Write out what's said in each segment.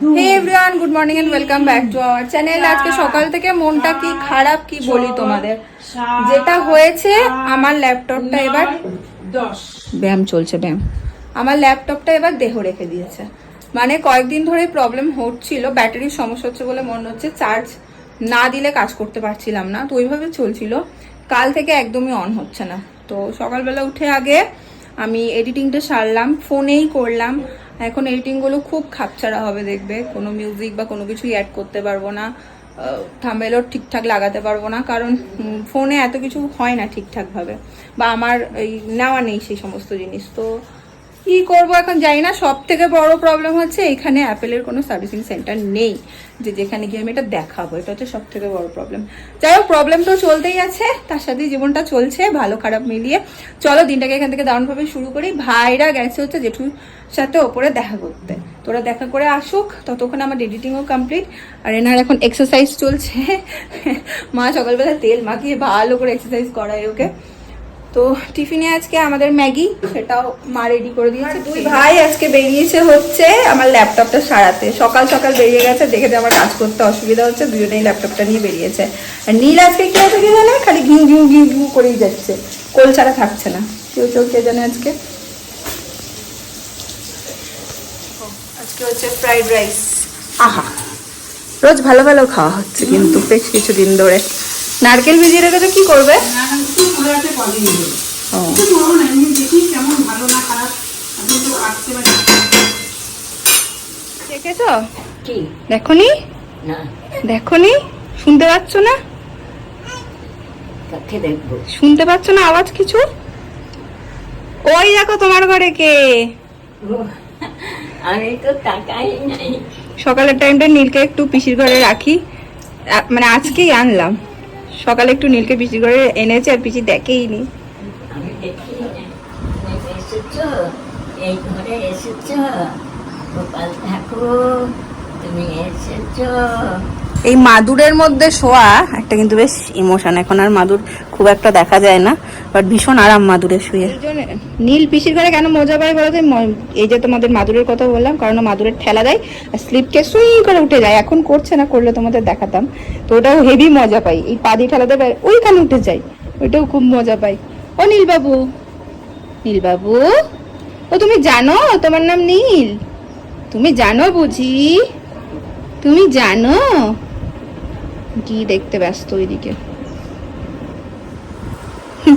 Hey everyone good morning and welcome back to our channel আজকে সকাল থেকে মনটা কি খারাপ কি বলি তোমাদের? যেটা হয়েছে আমার ল্যাপটপটা এবার ব্যায়াম চলছে ব্যায়াম। আমার ল্যাপটপটা এবার দেহ রেখে দিয়েছে। মানে কয়েকদিন ধরে প্রবলেম হচ্ছিল ব্যাটারির সমস্যা হচ্ছে বলে মনে হচ্ছে চার্জ না দিলে কাজ করতে পারছিলাম না। তো ওইভাবে চলছিল। কাল থেকে একদমই অন হচ্ছে না। তো সকালবেলা উঠে আগে আমি এডিটিংটা সারলাম ফোনেই করলাম। এখন এডিটিংগুলো খুব খাপছাড়া হবে দেখবে। কোনো মিউজিক বা কোনো কিছুই অ্যাড করতে পারব না। থামবেলও ঠিকঠাক লাগাতে পারব না, কারণ ফোনে এত কিছু হয় না ঠিকঠাকভাবে। বা আমার এই নেওয়া নেই সেই সমস্ত জিনিস। তো কি করব এখন জানি না। সব থেকে বড় প্রবলেম হচ্ছে এখানে অ্যাপেলের কোনো সার্ভিসিং সেন্টার নেই। যে যেখানে গিয়ে আমি এটা দেখাবো, এটা হচ্ছে সব থেকে বড় প্রবলেম যাই হোক প্রবলেম তো চলতেই আছে, তার সাথে জীবনটা চলছে, ভালো খারাপ মিলিয়ে। চলো দিনটাকে এখান থেকে দারুণভাবে শুরু করি। ভাইরা গেছে হচ্ছে জেঠুর সাথে ওপরে দেখা করতে। তোরা দেখা করে আসুক, ততক্ষণ আমার এডিটিংও কমপ্লিট আর এনার এখন এক্সারসাইজ চলছে। মা সকালবেলা তেল মাখিয়ে ভালো করে এক্সারসাইজ করায় ওকে। তো টিফিনে আজকে আমাদের ম্যাগি সেটাও মা রেডি করে দিয়েছে। দুই ভাই আজকে বেরিয়েছে হচ্ছে আমার ল্যাপটপটা সারাতে। সকাল সকাল বেরিয়ে গেছে দেখে যে আমার কাজ করতে অসুবিধা হচ্ছে দুজনেই ল্যাপটপটা নিয়ে বেরিয়েছে। আর নীল আজকে কি আছে কি জানে? খালি ঘিউ ঘিউ ঘিউ ঘিউ করেই যাচ্ছে। কোল ছাড়া থাকছে না। কেউ কেউ কে জানে আজকে? আজকে হচ্ছে ফ্রাইড রাইস আহা। রোজ ভালো ভালো খাওয়া হচ্ছে কিন্তু বেশ কিছুদিন ধরে। নারকেল ভিজিয়ে রেখেছো কি করবে? মজাতে কদিন ধরে। ও। না এমনি দেখি কেমন ভালো না খারাপ? আপনি তো আসতে পারি দেখেছ? কি? দেখনি? না। দেখনি? শুনতে পাচ্ছ না? কাকে দেখব? শুনতে পাচ্ছ না আওয়াজ কিছু? ওই দেখো তোমার ঘরে কে। আমি তো টাকাই নাই। সকালের টাইমটা নীলকে একটু পিসির ঘরে রাখি। মানে আজকেই আনলাম। সকালে একটু নীলকে পিসির করে এনেছে আর পিসি দেখেই নি এই ঘরে এসেছ, গোপাল ঠাকুর, তুমি এসেছ। এই মাদুরের মধ্যে শোয়া একটা কিন্তু বেশ ইমোশন এখন আর মাদুর খুব একটা দেখা যায় না বাট ভীষণ আরাম মাদুরে শুয়ে। নীল পিসির ঘরে কেন মজা পায় বলো তো? ম- এই যে তোমাদের মাদুরের কথা বললাম, কারণ মাদুরের ঠেলা দেয় আর স্লিপকে সুই করে উঠে যায়। এখন করছে না, করলে তোমাদের দেখাতাম। তো ওটাও হেভি মজা পাই এই পা দিয়ে ঠেলা দেবে আর ওইখানে উঠে যায়। ওইটাও খুব মজা পাই ও নীলবাবু নীলবাবু, ও তুমি জানো তোমার নাম নীল? তুমি জানো বুঝি? তুমি জানো? কি দেখতে ব্যস্ত ওইদিকে।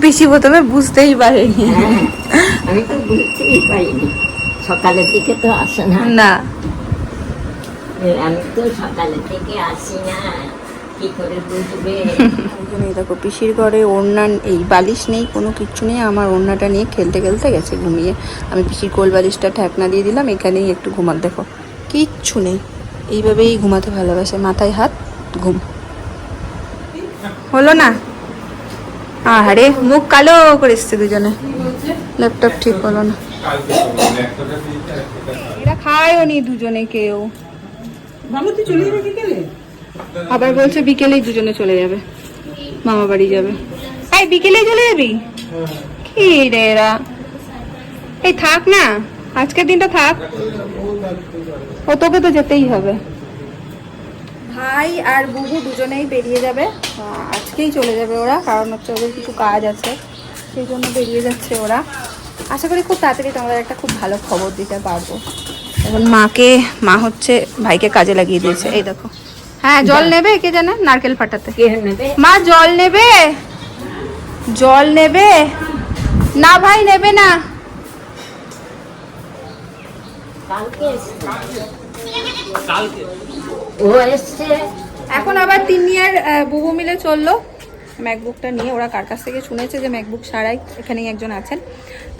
পিসি প্রথমে বুঝতেই পারেনি। হ্যাঁ, আমি তো বুঝতেই পারিনি। সকালের দিকে তো আসে না। না। আমি তো সকালের থেকে আসি না। দেখো পিসির ঘরে ওড়না এই বালিশ নেই কোনো কিচ্ছু নেই। আমার ওড়নাটা নিয়ে খেলতে খেলতে গেছে ঘুমিয়ে। আমি পিসির কোল বালিশটা ঠেকনা দিয়ে দিলাম এখানেই একটু ঘুমাত দেখো কিচ্ছু নেই। এইভাবেই ঘুমাতে ভালোবাসে। মাথায় হাত ঘুম। হলো না? আরে মুখ কালো করে এসছে দুজনে। ল্যাপটপ ঠিক হলো না। এরা খায়ও নি দুজনে কেউ। বিকেলে? আবার বলছে বিকেলেই দুজনে চলে যাবে। মামা বাড়ি যাবে। এই বিকেলেই চলে যাবি? কি রে এরা? এই থাক না। আজকের দিনটা থাক। ও তোকে তো যেতেই হবে। ভাই আর বুবু দুজনেই বেরিয়ে যাবে। আজকেই চলে যাবে ওরা কারণ হচ্ছে ওদের কিছু কাজ আছে সেই জন্য বেরিয়ে যাচ্ছে ওরা। আশা করি খুব তাড়াতাড়ি তোমাদের একটা খুব ভালো খবর দিতে পারব। এখন মাকে মা হচ্ছে ভাইকে কাজে লাগিয়ে দিয়েছে। এই দেখো। হ্যাঁ জল নেবে কে জানে? নারকেল ফাটাতে। মা জল নেবে? জল নেবে? না ভাই নেবে না। কালকে ও এসছে। এখন আবার তিন ইয়ার বুবু মিলে চলল। ম্যাকবুকটা নিয়ে ওরা কার কাছ থেকে শুনেছে যে ম্যাকবুক সারাই এখানেই একজন আছেন।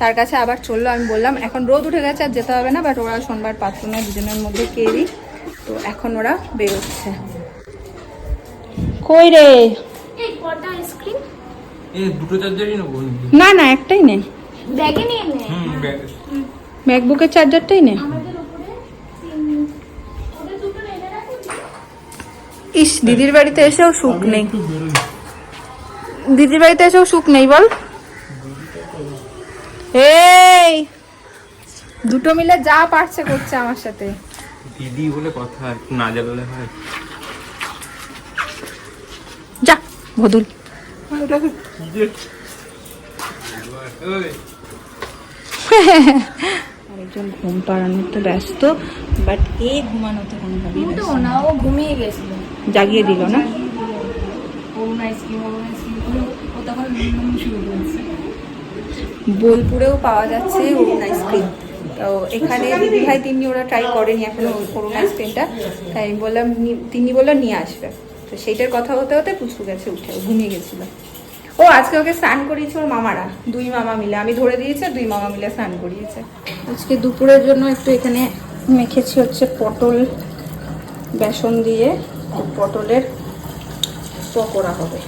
তার কাছে আবার চলল আমি বললাম এখন রোদ উঠে গেছে আর যেতে হবে না বাট ওরা সোমবার পাত্রনা দুজনের মধ্যে কেরি তো এখন ওরা বেরোচ্ছে। কই রে? এ দুটো চার্জারই নেব না না একটাই নে। ব্যাগে নিয়ে নে। হুম ব্যাগ। ম্যাকবুকের চার্জারটাই নে। ইস দিদির বাড়িতে এসেও সুখ নেই। দিদির বাড়িতে এসেও সুখ নেই বল। এই দুটো মিলে যা পারছে করছে আমার সাথে। দিদি বলে কথা একটু না জ্বালালে হয়। যা ভদুল ওই, আরেকজন ঘুম পাড়ানোতে ব্যস্ত বাট এ ঘুমানোতে কোনোভাবেই ব্যস্ত তো না। ও ঘুমিয়ে গেছিল। জাগিয়ে দিল না। বোলপুরেও পাওয়া যাচ্ছে অরুণ আইসক্রিম তো এখানে দিদি ভাই তিনি ওরা ট্রাই করেনি এখনও অরুণ আইসক্রিমটা তাই আমি বললাম তিনি বলল নিয়ে আসবে। তো সেইটার কথা হতে হতে পুচকু গেছে উঠে ঘুমিয়ে গেছিল। ও আজকে ওকে স্নান করিয়েছে ওর মামারা দুই মামা মিলে। আমি ধরে দিয়েছে দুই মামা মিলে স্নান করিয়েছে। আজকে দুপুরের জন্য একটু এখানে মেখেছি হচ্ছে পটল। বেসন দিয়ে পটলের পকোড়া হবে।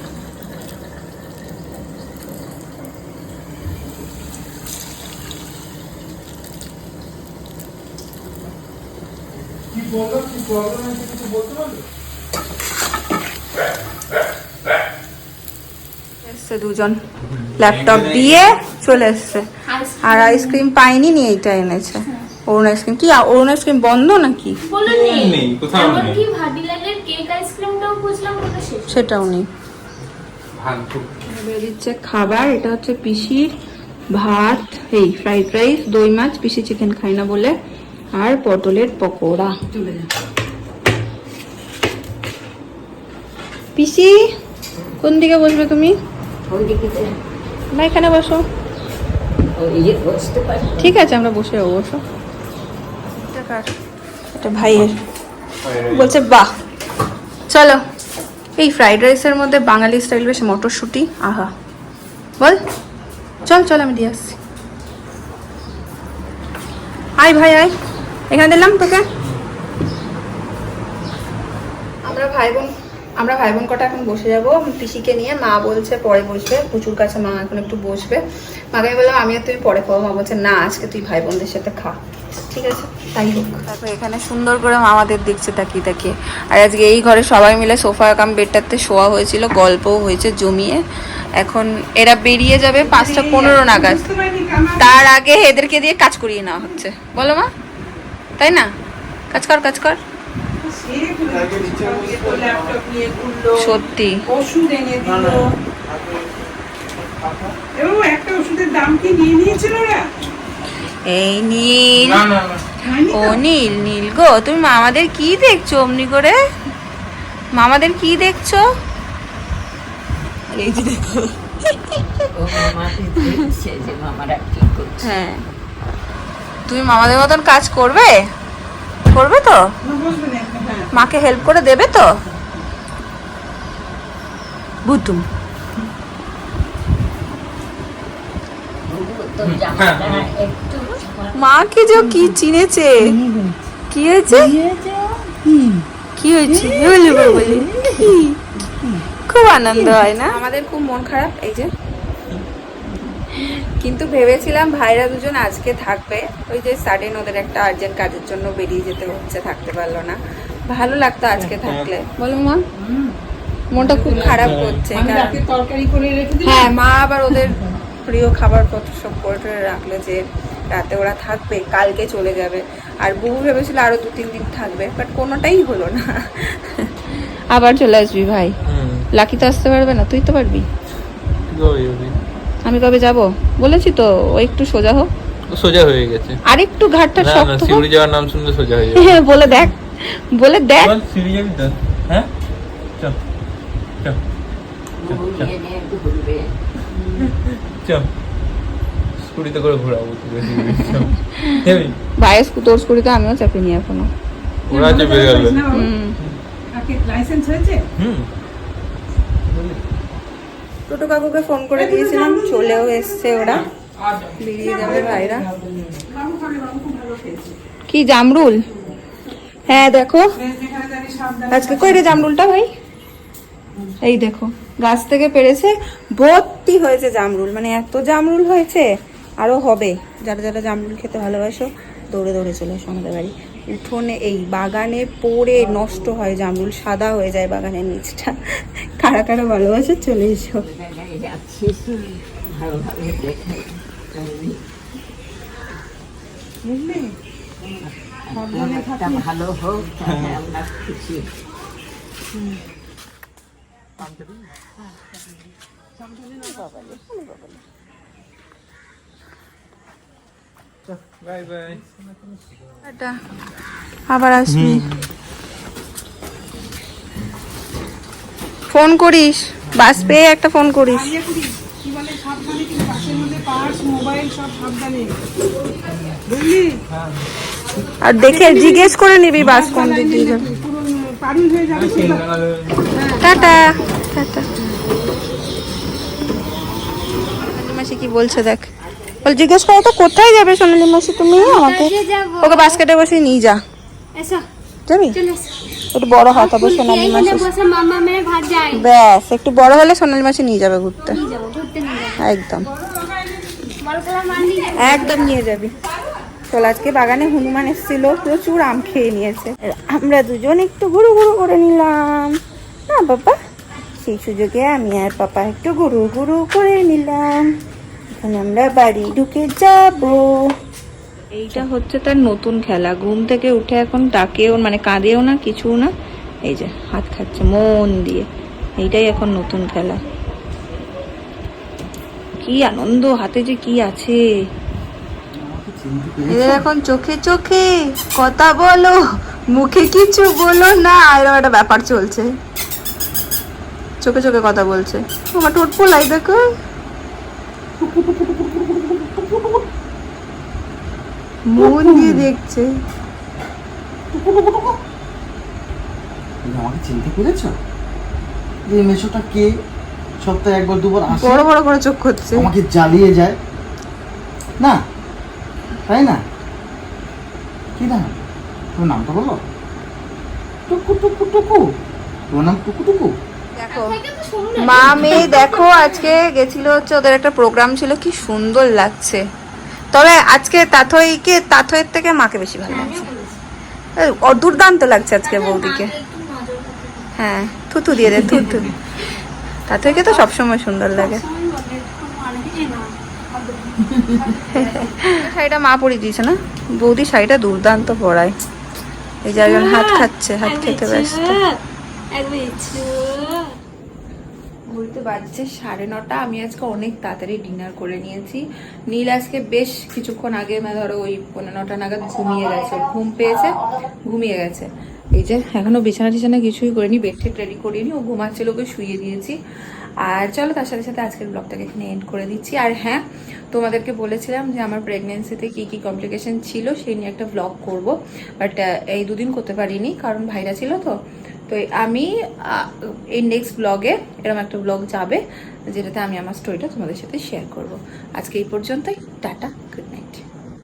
এসছে দুজন। ল্যাপটপ দিয়ে চলে এসছে। আর আইসক্রিম পাইনি নিয়ে এইটা এনেছে। অরুণ আইসক্রিম কি? অরুণ আইসক্রিম বন্ধ নাকি? সেটাও নেই। দিচ্ছে খাবার এটা হচ্ছে পিসির ভাত এই ফ্রাইড রাইস দই মাছ পিসি চিকেন খাই না বলে আর পটলের পকোড়া। পিসি কোন দিকে বসবে তুমি? না এখানে বসো। ওই যে বসতে পারি। ঠিক আছে আমরা বসে যাব বসো। কার? এটা ভাইয়ের। বলছে বাহ চলো। এই ফ্রাইড রাইসের মধ্যে বাঙালি স্টাইল বেশ মটরশুঁটি। আহা। বল। চল চল আমি দিয়ে আসছি। আয় ভাই আয়। এখানে দিলাম তোকে। আমরা ভাই বোন আমরা ভাই বোন কটা এখন বসে যাব। পিসিকে নিয়ে মা বলছে পরে বসবে। প্রচুর কাছে মা এখন একটু বসবে। মাকে আমি বললাম আমি আর তুমি পরে খাব। মা বলছে না আজকে তুই ভাই বোনদের সাথে খা। ঠিক আছে তাই হোক। তারপর এখানে সুন্দর করে মামাদের দেখছে তাকিয়ে তাকিয়ে। আর আজকে এই ঘরে সবাই মিলে সোফা কাম বেডটাতে শোয়া হয়েছিল গল্পও হয়েছে জমিয়ে। এখন এরা বেরিয়ে যাবে পাঁচটা পনেরো নাগাদ। তার আগে এদেরকে দিয়ে কাজ করিয়ে নেওয়া হচ্ছে। বলো মা তাই না? কাজ কর কাজ কর। সে ল্যাপটপ নিয়ে ঘুরলো সত্যি। ওষুধ এনে দিল। এবং একটা ওষুধের দাম কি নিয়ে নিয়েছিল ওরা? এই নীল। ও নীল নীল গো তুমি মামাদের কি দেখছ অমনি করে? মামাদের কি দেখছ? এই যে দেখো। হ্যাঁ। তুমি মামাদের মতন কাজ করবে? করবে তো? হ্যাঁ। মাকে হেল্প করে দেবে তো? বুতুম তো জামাটা একটু মাকে যে কি চিনেছে? কি হয়েছে? কি হয়েছে? বলে বলে? খুব আনন্দ হয় না? আমাদের খুব মন খারাপ এই যে। কিন্তু ভেবেছিলাম ভাইরা দুজন আজকে থাকবে। ওই যে সাডেন ওদের একটা আর্জেন্ট কাজের জন্য বেরিয়ে যেতে হচ্ছে থাকতে পারল না। ভালো লাগতো আজকে থাকলে। বলো মা মনটা খুব খারাপ করছে আমি তরকারি করে রেখে হ্যাঁ মা আবার ওদের প্রিয় খাবার পত্র সব করে টরে রাখল যে রাতে ওরা থাকবে কালকে চলে যাবে। আর বহু ভেবেছিল আরও দু তিন দিন থাকবে বাট কোনোটাই হলো না। আবার চলে আসবি ভাই। লাকি তো আসতে পারবে না তুই তো পারবি। আমি কবে যাব? বলেছি তো ও একটু সোজা হোক। সোজা হয়ে গেছে। আর একটু ঘাটটা শক্ত সিউড়ি যাওয়ার নাম শুনলে সোজা হয়ে যাবে। হ্যাঁ, বলে দেখ বলে দেখ। বল, সিউড়ি যাবি তো? হ্যাঁ? চল চল। চল। স্কুটিতে করে ঘোরাবো? ভাইয়ের তোর স্কুটিতে আমিও চাপিনি এখনও। ওরা চেপে গেল না, বাবা? হুম। কাকে? লাইসেন্স হয়েছে? হুম। টোটো কাকুকে ফোন করে দিয়েছিলাম চলেও এসছে ওরা। বেরিয়ে যাবে ভাইরা। কি জামরুল? হ্যাঁ দেখো। আজকে কই রে জামরুলটা ভাই? এই দেখো। গাছ থেকে পেরেছে ভর্তি হয়েছে জামরুল। মানে এত জামরুল হয়েছে আরও হবে। যারা যারা জামরুল খেতে ভালোবাসো দৌড়ে দৌড়ে চলে এসো আমাদের বাড়ি। উঠোনে এই বাগানে পড়ে নষ্ট হয় জামরুল সাদা হয়ে যায় বাগানের নিচটা। কারা কারা ভালোবাসো চলে এসো। ভালো হোক আমরা খুশি। আবার আসবি। ফোন করিস বাস পেয়ে একটা ফোন করিস। আর দেখে জিজ্ঞেস করে নিবি বাস কোন দিক দিয়ে যাবে। টাটা টাটা। মাসি কি বলছে দেখ। বল জিজ্ঞেস করো তো কোথায় যাবে সোনালি মাসি? তুমি আমাকে ওকে বাস্কেটে বসে নিয়ে যা। যাবি? একটু বড় হাতা বসে সোনালি মাসি ব্যাস একটু বড় হলে সোনালি মাসি নিয়ে যাবে ঘুরতে। একদম। একদম নিয়ে যাবি। চল আজকে বাগানে হনুমান এসেছিল প্রচুর আম খেয়ে নিয়েছে। আমরা দুজন একটু ঘুরু ঘুরু করে নিলাম। বাবা সেই সুযোগে আমি আর পাপা একটু ঘুরু ঘুরু করে নিলাম। এখন আমরা বাড়ি ঢুকে যাব। এইটা হচ্ছে তার নতুন খেলা। ঘুম থেকে উঠে এখন ডাকেও মানে কাঁদেও না কিছু না। এই যে হাত খাচ্ছে মন দিয়ে। এইটাই এখন নতুন খেলা। কি আনন্দ হাতে যে কি আছে। এদের এখন চোখে চোখে কথা বলো মুখে কিছু বলো না। এরকম একটা ব্যাপার চলছে। চোখে চোখে কথা বলছে। আমার ঠোঁট পোলাই দেখো। মন দিয়ে দেখছে। আমাকে চিনতে পেরেছ? যে এই মেশোটা কে? সপ্তাহে একবার দুবার আসে? বড় বড় করে চোখ করছে আমাকে জ্বালিয়ে যায়। না তাই না? কি না? তোমার নামটা বলো। টুকু টুকু টুকু। তোমার নাম টুকু টুকু? দেখো। মা মেয়ে দেখো আজকে গেছিল হচ্ছে ওদের একটা প্রোগ্রাম ছিল কি সুন্দর লাগছে। তবে আজকে তাথইকে তাথইয়ের থেকে মাকে বেশি ভালো লাগছে। দুর্দান্ত লাগছে আজকে বৌদিকে। হ্যাঁ থুতু দিয়ে দে থুতু। তাথইকে তো সবসময় সুন্দর লাগে। শাড়িটা মা পরিয়ে দিয়েছে না? বৌদি শাড়িটা দুর্দান্ত পরায়। এই যে একজন হাত খাচ্ছে হাত খেতে ব্যস্ত। ঘুরতে বাজছে সাড়ে নটা। আমি আজকে অনেক তাড়াতাড়ি ডিনার করে নিয়েছি। নীল আজকে বেশ কিছুক্ষণ আগে মানে ধরো ওই পনেরো নটা নাগাদ ঘুমিয়ে গেছে। ঘুম পেয়েছে, ঘুমিয়ে গেছে। এই যে এখনও বিছানা টিছানা কিছুই করিনি বেড টেড রেডি করিনি, ও ঘুমাচ্ছিল ওকে শুয়ে দিয়েছি। আর চলো তার সাথে সাথে আজকের ব্লগটাকে এখানে এন্ড করে দিচ্ছি। আর হ্যাঁ তোমাদেরকে বলেছিলাম যে আমার প্রেগনেন্সিতে কি কি কমপ্লিকেশন ছিল, সেই নিয়ে একটা ব্লগ করব। বাট এই দুদিন করতে পারিনি, কারণ ভাইরা ছিল তো। তো আমি এই নেক্সট ব্লগে এরকম একটা ব্লগ যাবে, যেটাতে আমি আমার স্টোরিটা তোমাদের সাথে শেয়ার করব। আজকে এই পর্যন্তই, টাটা।